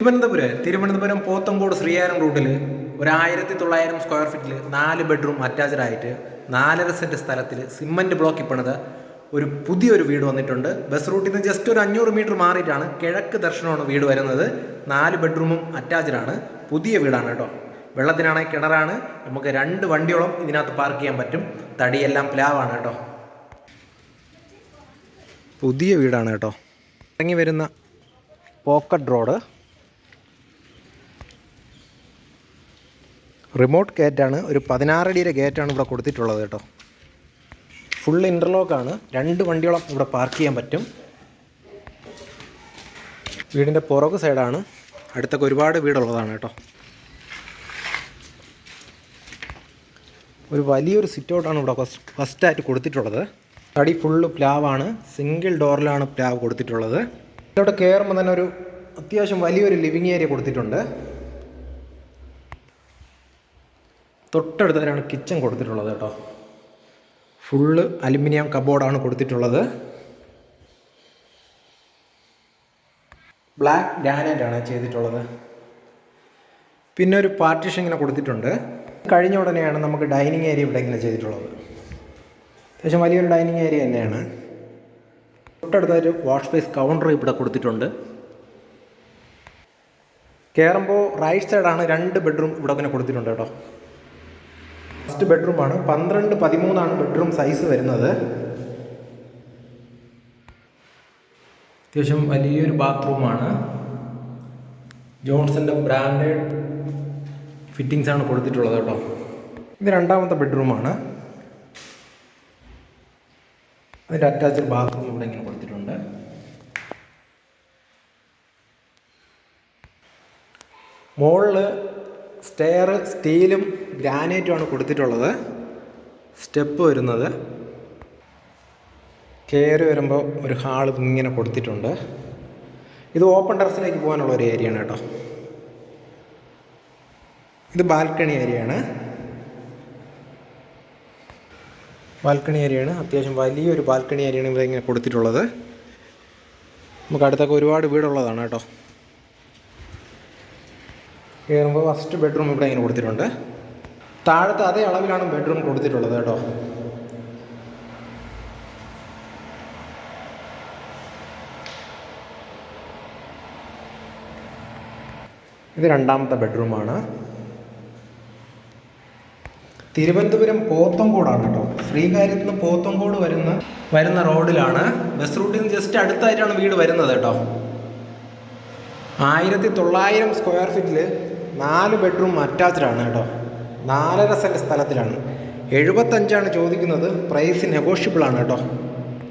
തിരുവനന്തപുരം തിരുവനന്തപുരം പോത്തങ്കോട് ശ്രീകാരം റൂട്ടിൽ ഒരു ആയിരത്തി തൊള്ളായിരം സ്ക്വയർ ഫീറ്റിൽ നാല് ബെഡ്റൂം അറ്റാച്ച്ഡ് ആയിട്ട് നാലര സെന്റ് സ്ഥലത്തിൽ സിമന്റ് ബ്ലോക്കിൽ പണിത് ഒരു പുതിയൊരു വീട് വന്നിട്ടുണ്ട്. ബസ് റൂട്ടിൽ നിന്ന് ജസ്റ്റ് ഒരു അഞ്ഞൂറ് മീറ്റർ മാറിയിട്ടാണ് കിഴക്ക് ദർശനമാണ് വീട് വരുന്നത്. നാല് ബെഡ്റൂമും അറ്റാച്ച്ഡ് ആണ്. പുതിയ വീടാണ് കേട്ടോ വെള്ളത്തിനാണെങ്കിൽ കിണറാണ്. നമുക്ക് രണ്ട് വണ്ടിയോളം ഇതിനകത്ത് പാർക്ക് ചെയ്യാൻ പറ്റും. തടിയെല്ലാം പ്ലാവാണ് കേട്ടോ പുതിയ വീടാണ് കേട്ടോ ഇറങ്ങി വരുന്ന പോക്കറ്റ് റോഡ്. റിമോട്ട് ഗേറ്റാണ് ഒരു പതിനാറടിയുടെ ഗേറ്റാണ് ഇവിടെ കൊടുത്തിട്ടുള്ളത് കേട്ടോ. ഫുൾ ഇന്റർലോക്കാണ് രണ്ട് വണ്ടിയോളം ഇവിടെ പാർക്ക് ചെയ്യാൻ പറ്റും. വീടിന്റെ പുറകു സൈഡാണ് അടുത്തൊക്കെ ഒരുപാട് വീടുള്ളതാണ് കേട്ടോ. ഒരു വലിയൊരു സിറ്റ് ഔട്ടാണ് ഇവിടെ ഫസ്റ്റ് ആയിട്ട് കൊടുത്തിട്ടുള്ളത്. തടി ഫുള്ള് പ്ലാവാണ് സിംഗിൾ ഡോറിലാണ് പ്ലാവ് കൊടുത്തിട്ടുള്ളത്. ഇവിടെ കയറുമ്പോൾ തന്നെ ഒരു അത്യാവശ്യം വലിയൊരു ലിവിങ് ഏരിയ കൊടുത്തിട്ടുണ്ട്. തൊട്ടടുത്തതിനാണ് കിച്ചൺ കൊടുത്തിട്ടുള്ളത് കേട്ടോ. ഫുള്ള് അലുമിനിയം കബോർഡാണ് കൊടുത്തിട്ടുള്ളത്. ബ്ലാക്ക് ഗ്രാനൈറ്റ് ആണ് ചെയ്തിട്ടുള്ളത്. പിന്നെ ഒരു പാർട്ടിഷൻ ഇങ്ങനെ കൊടുത്തിട്ടുണ്ട്. കഴിഞ്ഞ ഉടനെയാണ് നമുക്ക് ഡൈനിങ് ഏരിയ ഇവിടെ ഇങ്ങനെ ചെയ്തിട്ടുള്ളത്. അത്യാവശ്യം വലിയൊരു ഡൈനിങ് ഏരിയ തന്നെയാണ്. തൊട്ടടുത്തൊരു വാഷ് സ്പേസ് കൗണ്ടർ ഇവിടെ കൊടുത്തിട്ടുണ്ട്. കയറുമ്പോൾ റൈറ്റ് സൈഡാണ് രണ്ട് ബെഡ്റൂം ഇവിടെ ഇങ്ങനെ കൊടുത്തിട്ടുണ്ട് കേട്ടോ. ഫസ്റ്റ് ബെഡ്റൂമാണ്. പന്ത്രണ്ട് പതിമൂന്നാണ് ബെഡ്റൂം സൈസ് വരുന്നത്. അത്യാവശ്യം വലിയൊരു ബാത്റൂമാണ്. ജോൺസന്റെ ബ്രാൻഡഡ് ഫിറ്റിങ്സ് ആണ് കൊടുത്തിട്ടുള്ളത് കേട്ടോ. ഇത് രണ്ടാമത്തെ ബെഡ്റൂമാണ്. അതിന്റെ അറ്റാച്ച്ഡ് ബാത്റൂം ഇവിടെ ഇങ്ങനെ കൊടുത്തിട്ടുണ്ട്. മുകളിൽ സ്റ്റെയർ സ്റ്റീലും ഗ്രാനൈറ്റുമാണ് കൊടുത്തിട്ടുള്ളത്. സ്റ്റെപ്പ് വരുന്നത്. കയറി വരുമ്പോൾ ഒരു ഹാൾ ഇങ്ങനെ കൊടുത്തിട്ടുണ്ട്. ഇത് ഓപ്പൺ ടെറസിലേക്ക് പോകാനുള്ള ഒരു ഏരിയയാണ് കേട്ടോ. ഇത് ബാൽക്കണി ഏരിയയാണ് ബാൽക്കണി ഏരിയയാണ് അത്യാവശ്യം വലിയൊരു ബാൽക്കണി ഏരിയയാണ് ഇവിടെ ഇങ്ങനെ കൊടുത്തിട്ടുള്ളത്. നമുക്ക് അടുത്തൊക്കെ ഒരുപാട് വീടുള്ളതാണ് കേട്ടോ. കയറുമ്പോൾ ഫസ്റ്റ് ബെഡ്റൂം ഇവിടെ ഇങ്ങനെ കൊടുത്തിട്ടുണ്ട്. താഴത്തെ അതേ അളവിലാണ് ബെഡ്റൂം കൊടുത്തിട്ടുള്ളത് കേട്ടോ. ഇത് രണ്ടാമത്തെ ബെഡ്റൂമാണ് തിരുവനന്തപുരം പോത്തങ്കോടാണ് കേട്ടോ. ശ്രീകാര്യത്തിൽ നിന്ന് പോത്തങ്കോട് വരുന്ന വരുന്ന റോഡിലാണ്. ബസ് റൂട്ടിൽ നിന്ന് ജസ്റ്റ് അടുത്തായിട്ടാണ് വീട് വരുന്നത് കേട്ടോ. ആയിരത്തി തൊള്ളായിരം സ്ക്വയർ ഫീറ്റിൽ നാല് ബെഡ്റൂം അറ്റാച്ച്ഡാണ് കേട്ടോ. നാലര സെന്റ് സ്ഥലത്തിലാണ്. എഴുപത്തഞ്ചാണ് ചോദിക്കുന്നത്. പ്രൈസ് നെഗോഷ്യബിളാണ് കേട്ടോ.